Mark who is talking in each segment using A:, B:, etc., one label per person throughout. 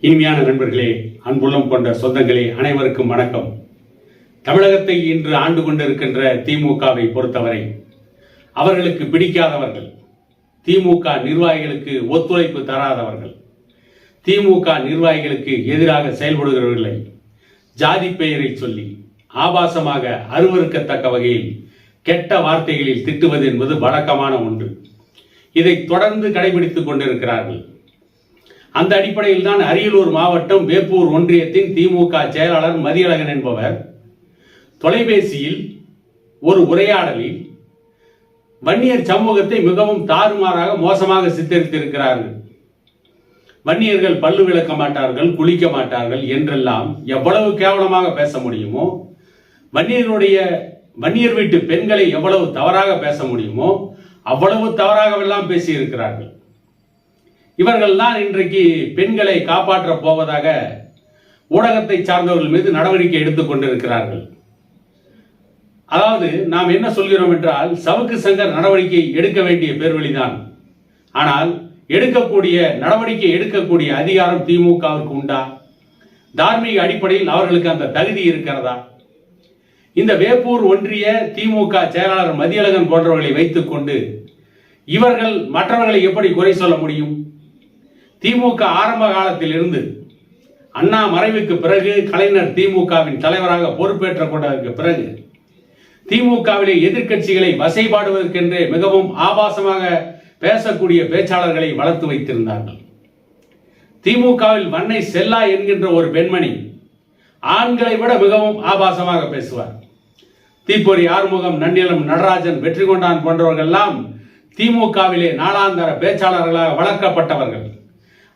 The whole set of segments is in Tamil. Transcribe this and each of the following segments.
A: இனிமையான நண்பர்களே அன்புள்ளம் கொண்ட சொந்தங்களே அனைவருக்கும் வணக்கம். தமிழகத்தை இன்று ஆண்டு கொண்டிருக்கின்ற திமுகவை பொறுத்தவரை அவர்களுக்கு பிடிக்காதவர்கள் திமுக நிர்வாகிகளுக்கு ஒத்துழைப்பு தராதவர்கள் திமுக நிர்வாகிகளுக்கு எதிராக செயல்படுகிறவர்களை ஜாதி பெயரை சொல்லி ஆபாசமாக அருவருக்கத்தக்க வகையில் கெட்ட வார்த்தைகளில் திட்டுவது என்பது வழக்கமான ஒன்று. இதை தொடர்ந்து கடைபிடித்துக் கொண்டிருக்கிறார்கள். அந்த அடிப்படையில் தான் அரியலூர் மாவட்டம் வேப்பூர் ஒன்றியத்தின் திமுக செயலாளர் மதியழகன் என்பவர் தொலைபேசியில் ஒரு உரையாடலில் வன்னியர் சமூகத்தை மிகவும் தாறுமாறாக மோசமாக சித்தரித்திருக்கிறார்கள் வன்னியர்கள் பல்லு விளக்க மாட்டார்கள் குளிக்க மாட்டார்கள் என்றெல்லாம் எவ்வளவு கேவலமாக பேச முடியுமோ வன்னியருடைய வன்னியர் வீட்டு பெண்களை எவ்வளவு தவறாக பேச முடியுமோ அவ்வளவு தவறாகவெல்லாம் பேசியிருக்கிறார்கள். இவர்கள் தான் இன்றைக்கு பெண்களை காப்பாற்ற போவதாக ஊடகத்தை சார்ந்தவர்கள் மீது நடவடிக்கை எடுத்துக் கொண்டிருக்கிறார்கள். அதாவது நாம் என்ன சொல்கிறோம் என்றால் சவுக்கு சங்கர் நடவடிக்கை எடுக்க வேண்டிய பேர்வழிதான். ஆனால் எடுக்கக்கூடிய நடவடிக்கை எடுக்கக்கூடிய அதிகாரம் திமுகவிற்கு உண்டா? தார்மீக அடிப்படையில் அவர்களுக்கு அந்த தகுதி இருக்கிறதா? இந்த வேப்பூர் ஒன்றிய திமுக செயலாளர் மதியழகன் போன்றவர்களை வைத்துக்கொண்டு இவர்கள் மற்றவர்களை எப்படி குறை சொல்ல முடியும்? திமுக ஆரம்ப காலத்தில் இருந்து அண்ணா மறைவுக்கு பிறகு கலைஞர் திமுகவின் தலைவராக பொறுப்பேற்ற கொண்டதற்கு பிறகு திமுகவிலே எதிர்க்கட்சிகளை வசைபாடுவதற்கென்றே மிகவும் ஆபாசமாக பேசக்கூடிய பேச்சாளர்களை வளர்த்து வைத்திருந்தார்கள். திமுகவில் வன்னை செல்லா என்கின்ற ஒரு பெண்மணி ஆண்களை விட மிகவும் ஆபாசமாக பேசுவார். தீப்பொறி ஆறுமுகம் நன்னிலம் நடராஜன் வெற்றி கொண்டான் போன்றவர்கள்லாம் திமுகவிலே நாளாந்தர பேச்சாளர்களாக வளர்க்கப்பட்டவர்கள்.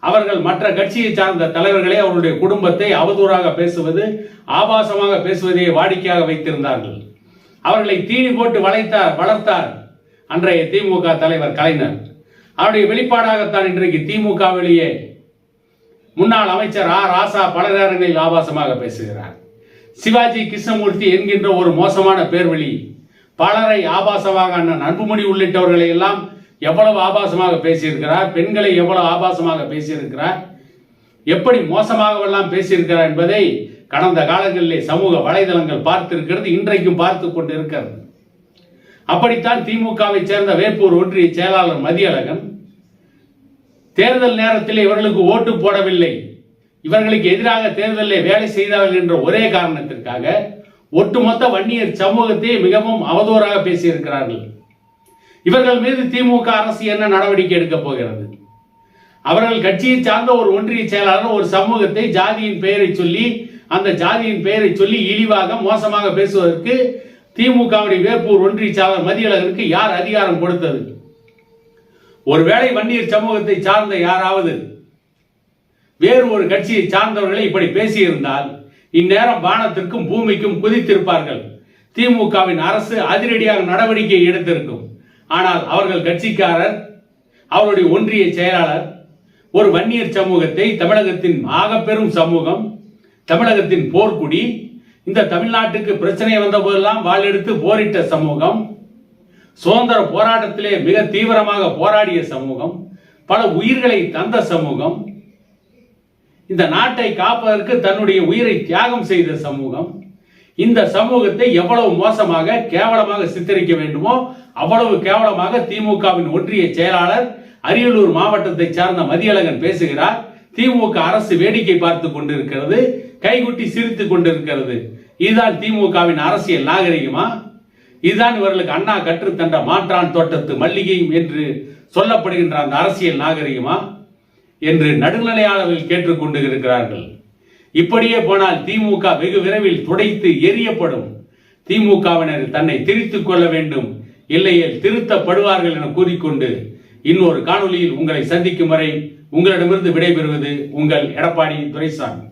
A: அவர்கள் மற்ற கட்சியை சார்ந்த தலைவர்களே அவருடைய குடும்பத்தை அவதூறாக பேசுவது ஆபாசமாக பேசுவதையே வாடிக்கையாக வைத்திருந்தார்கள். அவர்களை தீனி போட்டு வளைத்தார் வளர்த்தார் அன்றைய திமுக தலைவர் கலைஞர். அவருடைய வெளிப்பாடாகத்தான் இன்றைக்கு திமுகவிலேயே முன்னாள் அமைச்சர் ஆ. ராசா பல நேரங்களில் ஆபாசமாக பேசுகிறார். சிவாஜி கிருஷ்ணமூர்த்தி என்கின்ற ஒரு மோசமான பேர்வழி பலரை ஆபாசமாக அண்ணன் அன்புமணி உள்ளிட்டவர்களை எல்லாம் எவ்வளவு ஆபாசமாக பேசியிருக்கிறார் பெண்களை எவ்வளவு ஆபாசமாக பேசியிருக்கிறார் எப்படி மோசமாகவெல்லாம் பேசியிருக்கிறார் என்பதை கடந்த காலங்களிலே சமூக வலைதளங்கள் பார்த்திருக்கிறது இன்றைக்கும் பார்த்து கொண்டு இருக்கிறது அப்படித்தான் திமுகவை சேர்ந்த வேப்பூர் ஒன்றிய செயலாளர் மதியழகன் தேர்தல் நேரத்தில் இவர்களுக்கு ஓட்டு போடவில்லை. இவர்களுக்கு எதிராக தேர்தலில் வேலை செய்தார்கள் என்ற ஒரே காரணத்திற்காக ஒட்டுமொத்த வன்னியர் சமூகத்தை மிகவும் அவதூறாக பேசியிருக்கிறார்கள். இவர்கள் மீது திமுக அரசு என்ன நடவடிக்கை எடுக்கப் போகிறது? அவர்கள் கட்சியை சார்ந்த ஒரு ஒன்றிய செயலாளர் ஒரு சமூகத்தை ஜாதியின் பெயரை சொல்லி அந்த ஜாதியின் பெயரை சொல்லி இழிவாக மோசமாக பேசுவதற்கு திமுகவுடைய வேப்பூர் ஒன்றிய செயலாளர் மதியழகனுக்கு யார் அதிகாரம் கொடுத்தது? ஒருவேளை வன்னியர் சமூகத்தை சார்ந்த யாராவது வேறு ஒரு கட்சியை சார்ந்தவர்களை இப்படி பேசியிருந்தால் இந்நேரம் வானத்திற்கும் பூமிக்கும் குதித்திருப்பார்கள். திமுகவின் அரசு அதிரடியாக நடவடிக்கை எடுத்திருக்கும். ஆனால் அவர்கள் கட்சிக்காரர் அவருடைய ஒன்றிய செயலாளர் ஒரு வன்னியர் சமூகத்தை தமிழகத்தின் ஆகப்பெரும் சமூகம் தமிழகத்தின் போர்க்குடி இந்த தமிழ்நாட்டுக்கு பிரச்சனை வந்த போதெல்லாம் வாழெடுத்து போரிட்ட சமூகம் சுதந்திர போராட்டத்திலே மிக தீவிரமாக போராடிய சமூகம் பல உயிர்களை தந்த சமூகம் இந்த நாட்டை காப்பதற்கு தன்னுடைய உயிரை தியாகம் செய்த சமூகம் இந்த சமூகத்தை எவ்வளவு மோசமாக கேவலமாக சித்தரிக்க வேண்டுமோ அவ்வளவு கேவலமாக திமுகவின் ஒன்றிய செயலாளர் அரியலூர் மாவட்டத்தை சார்ந்த மதியழகன் பேசுகிறார். திமுக அரசு வேடிக்கை பார்த்து கொண்டிருக்கிறது கைகுட்டி சிரித்து கொண்டிருக்கிறது. இதுதான் திமுகவின் அரசியல் நாகரிகமா? இதுதான் இவர்களுக்கு அண்ணா கற்றுத்தந்த மாற்றான் தோட்டத்து மல்லிகையும் என்று சொல்லப்படுகின்ற அந்த அரசியல் நாகரிகமா? என்று நடுநிலையாளர்கள் கேட்டுக்கொண்டு இருக்கிறார்கள் இப்படியே போனால் திமுக வெகு விரைவில் துடைத்து எரியப்படும். திமுகவினர் தன்னை திரித்துக் கொள்ள வேண்டும். இல்லையே திருத்தப்படுவார்கள் என கூறிக்கொண்டு இன்னொரு காணொலியில் உங்களை சந்திக்கும் வரை உங்களிடமிருந்து விடைபெறுவது உங்கள் எடப்பாடி துரைசாமி.